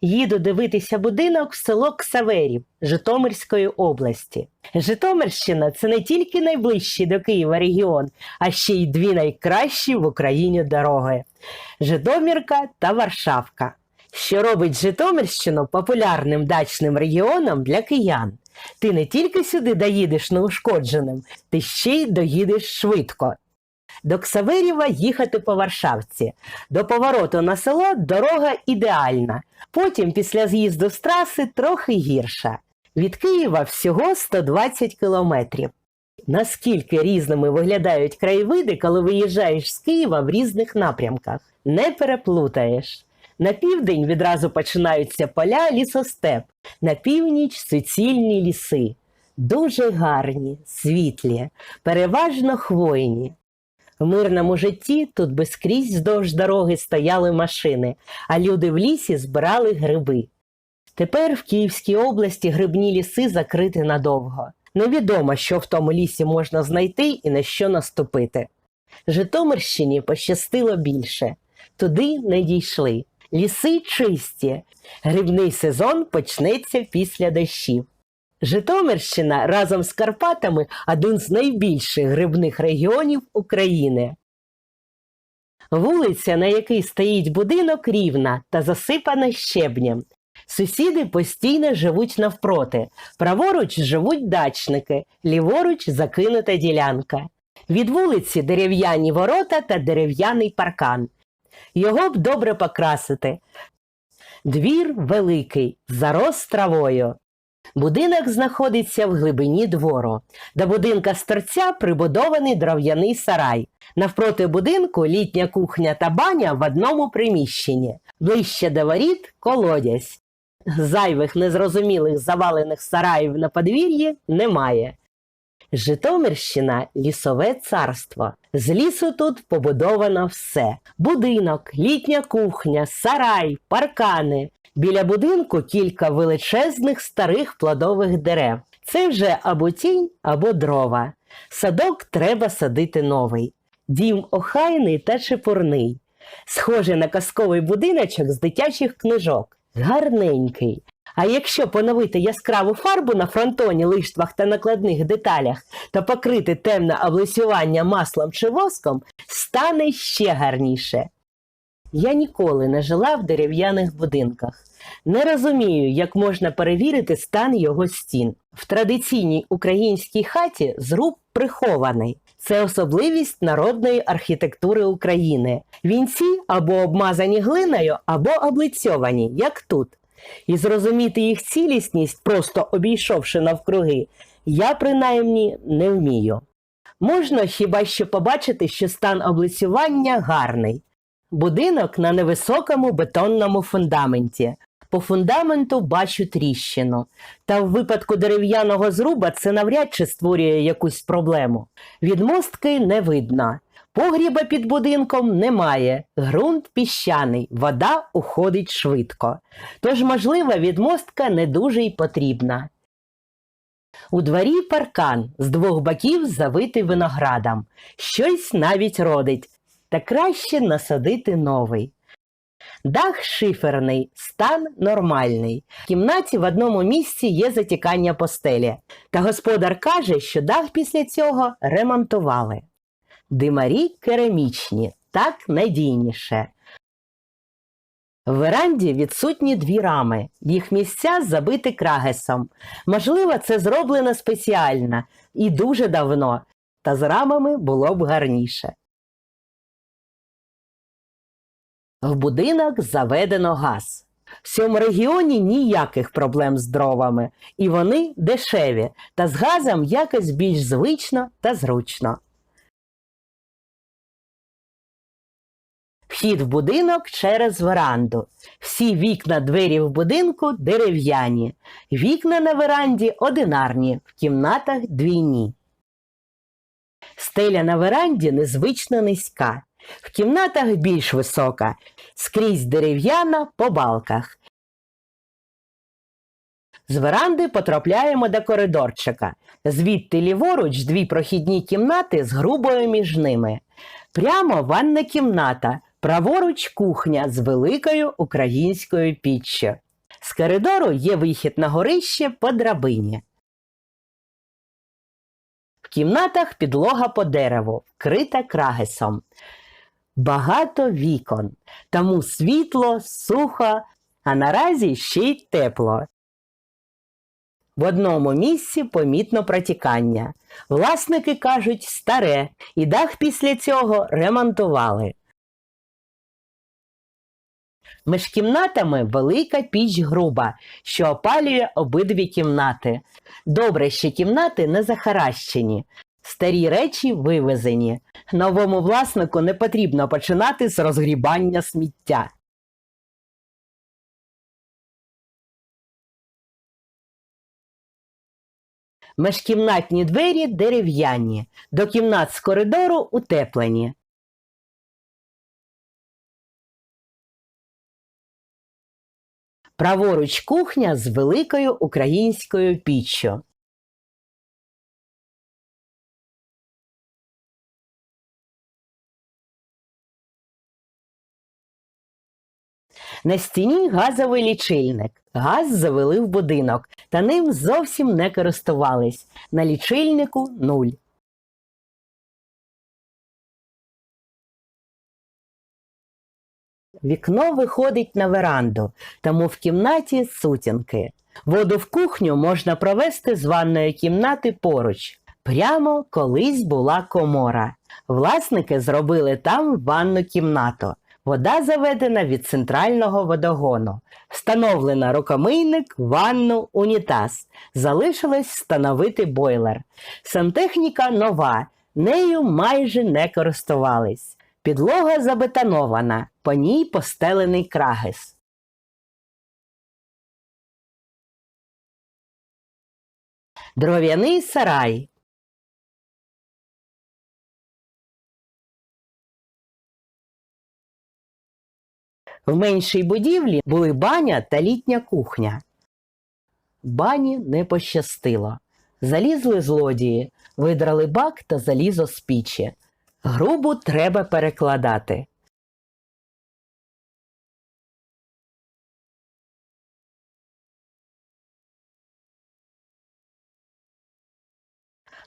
їду дивитися будинок в село Ксаверів Житомирської області. Житомирщина це не тільки найближчий до Києва регіон, а ще й дві найкращі в Україні дороги Житомирка та Варшавка, що робить Житомирщину популярним дачним регіоном для киян. Ти не тільки сюди доїдеш неушкодженим, ти ще й доїдеш швидко. До Ксаверєва їхати по Варшавці. До повороту на село дорога ідеальна. Потім, після з'їзду з траси, трохи гірша. Від Києва всього 120 кілометрів. Наскільки різними виглядають краєвиди, коли виїжджаєш з Києва в різних напрямках? Не переплутаєш. На південь відразу починаються поля лісостеп, на північ суцільні ліси. Дуже гарні, світлі, переважно хвойні. В мирному житті тут би скрізь вздовж дороги стояли машини, а люди в лісі збирали гриби. Тепер в Київській області грибні ліси закриті надовго. Невідомо, що в тому лісі можна знайти і на що наступити. Житомирщині пощастило більше. Туди не дійшли. Ліси чисті. Грибний сезон почнеться після дощів. Житомирщина разом з Карпатами один з найбільших грибних регіонів України. Вулиця, на якій стоїть будинок, рівна та засипана щебнем. Сусіди постійно живуть навпроти. Праворуч живуть дачники, ліворуч закинута ділянка. Від вулиці дерев'яні ворота та дерев'яний паркан. Його б добре покрасити. Двір великий, зарос травою. Будинок знаходиться в глибині двору. До будинка з торця прибудований дров'яний сарай. Навпроти будинку літня кухня та баня в одному приміщенні. Ближче до воріт колодязь. Зайвих незрозумілих завалених сараїв на подвір'ї немає. Житомирщина лісове царство. З лісу тут побудовано все: будинок, літня кухня, сарай, паркани. Біля будинку кілька величезних старих плодових дерев. Це вже або тінь, або дрова. Садок треба садити новий. Дім охайний та чепурний. Схожий на казковий будиночок з дитячих книжок. Гарненький. А якщо поновити яскраву фарбу на фронтоні, лиштвах та накладних деталях та покрити темне облицювання маслом чи воском, стане ще гарніше. Я ніколи не жила в дерев'яних будинках. Не розумію, як можна перевірити стан його стін. В традиційній українській хаті зруб прихований. Це особливість народної архітектури України. Вінці або обмазані глиною, або облицьовані, як тут. І зрозуміти їх цілісність, просто обійшовши навкруги, я принаймні не вмію. Можна хіба що побачити, що стан облицювання гарний. Будинок на невисокому бетонному фундаменті. По фундаменту бачу тріщину. Та в випадку дерев'яного зруба це навряд чи створює якусь проблему. Відмостки не видно. Погріба під будинком немає, ґрунт піщаний, вода уходить швидко. Тож, можливо, відмостка не дуже й потрібна. У дворі паркан з двох боків завитий виноградом. Щось навіть родить, та краще насадити новий. Дах шиферний, стан нормальний. В кімнаті в одному місці є затікання постелі. Та господар каже, що дах після цього ремонтували. Димарі керамічні, так надійніше. В веранді відсутні дві рами, їх місця забиті крагесом. Можливо, це зроблено спеціально і дуже давно, та з рамами було б гарніше. В будинок заведено газ. В цьому регіоні ніяких проблем з дровами, і вони дешеві, та з газом якось більш звично та зручно. Вхід в будинок через веранду. Всі вікна двері в будинку дерев'яні. Вікна на веранді одинарні, в кімнатах двійні. Стеля на веранді незвично низька. В кімнатах більш висока, скрізь дерев'яна по балках. З веранди потрапляємо до коридорчика. Звідти ліворуч дві прохідні кімнати з грубою між ними. Прямо ванна кімната, праворуч кухня з великою українською піччю. З коридору є вихід на горище по драбині. В кімнатах підлога по дереву, вкрита крагесом. Багато вікон, тому світло, сухо, а наразі ще й тепло. В одному місці помітно протікання. Власники кажуть старе, і дах після цього ремонтували. Між кімнатами велика піч груба, що опалює обидві кімнати. Добре, що кімнати не захаращені, старі речі вивезені. Новому власнику не потрібно починати з розгрібання сміття. Межкімнатні двері дерев'яні, до кімнат з коридору утеплені. Праворуч кухня з великою українською піччю. На стіні газовий лічильник. Газ завели в будинок, та ним зовсім не користувались. На лічильнику нуль. Вікно виходить на веранду, тому в кімнаті сутінки. Воду в кухню можна провести з ванної кімнати поруч. Прямо колись була комора. Власники зробили там ванну кімнату. Вода заведена від центрального водогону. Встановлено рукомийник, ванну, унітаз. Залишилось встановити бойлер. Сантехніка нова, нею майже не користувались. Підлога забетонована, по ній постелений крагис. Дров'яний сарай. В меншій будівлі були баня та літня кухня. Бані не пощастило. Залізли злодії, видрали бак та залізо з пічі. Грубу треба перекладати.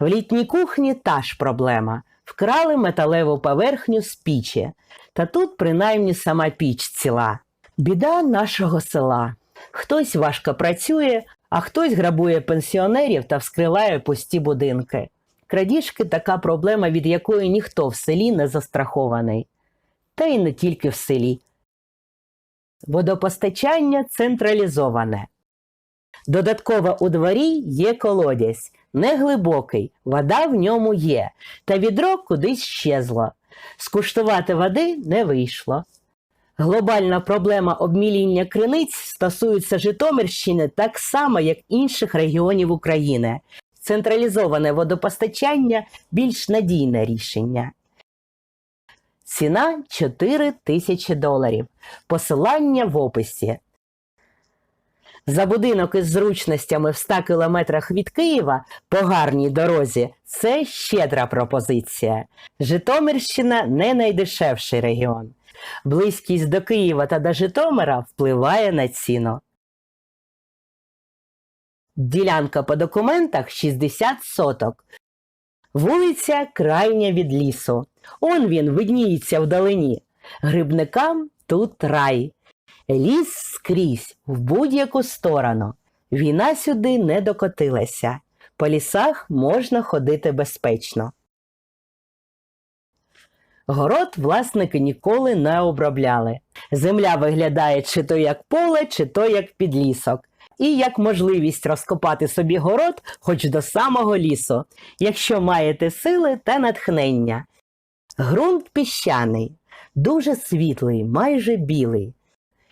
В літній кухні та ж проблема. Вкрали металеву поверхню з пічі. Та тут принаймні сама піч ціла. Біда нашого села. Хтось важко працює, а хтось грабує пенсіонерів та вскриває пусті будинки. Крадіжки така проблема, від якої ніхто в селі не застрахований. Та й не тільки в селі. Водопостачання централізоване. Додатково у дворі є колодязь, неглибокий, вода в ньому є, та відро кудись щезло. Скуштувати води не вийшло. Глобальна проблема обміління криниць стосується Житомирщини так само, як інших регіонів України. Централізоване водопостачання більш надійне рішення. Ціна 4 тисячі доларів. Посилання в описі. За будинок із зручностями в 100 кілометрах від Києва по гарній дорозі це щедра пропозиція. Житомирщина не найдешевший регіон. Близькість до Києва та до Житомира впливає на ціну. Ділянка по документах 60 соток. Вулиця крайня від лісу. Он він видніється вдалині. Грибникам тут рай. Ліс скрізь, в будь-яку сторону. Війна сюди не докотилася. По лісах можна ходити безпечно. Город власники ніколи не обробляли. Земля виглядає чи то як поле, чи то як підлісок. І як можливість розкопати собі город хоч до самого лісу, якщо маєте сили та натхнення. Ґрунт піщаний, дуже світлий, майже білий.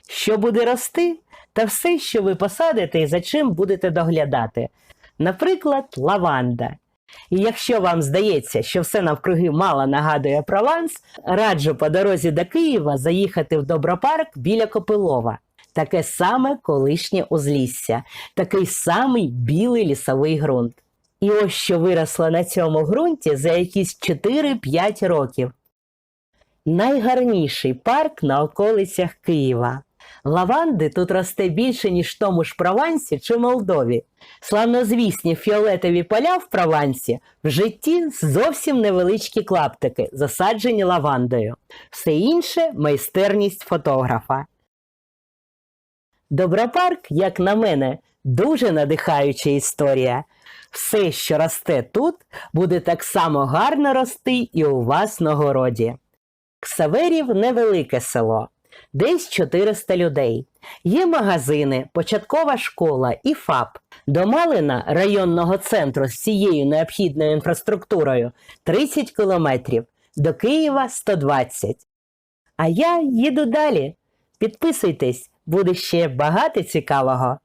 Що буде рости, та все, що ви посадите і за чим будете доглядати. Наприклад, лаванда. І якщо вам здається, що все навкруги мало нагадує Прованс, раджу по дорозі до Києва заїхати в Добропарк біля Копилова. Таке саме колишнє узлісся, такий самий білий лісовий ґрунт. І ось що виросло на цьому ґрунті за якісь 4-5 років. Найгарніший парк на околицях Києва. Лаванди тут росте більше, ніж в тому ж Провансі чи Молдові. Славнозвісні фіолетові поля в Провансі в житті зовсім невеличкі клаптики, засаджені лавандою. Все інше майстерність фотографа. Добропарк, як на мене, дуже надихаюча історія. Все, що росте тут, буде так само гарно рости і у вас на городі. Ксаверів невелике село, десь 400 людей. Є магазини, початкова школа і ФАП. До Малина, районного центру з цією необхідною інфраструктурою 30 кілометрів, до Києва 120. А я їду далі. Підписуйтесь, буде ще багато цікавого.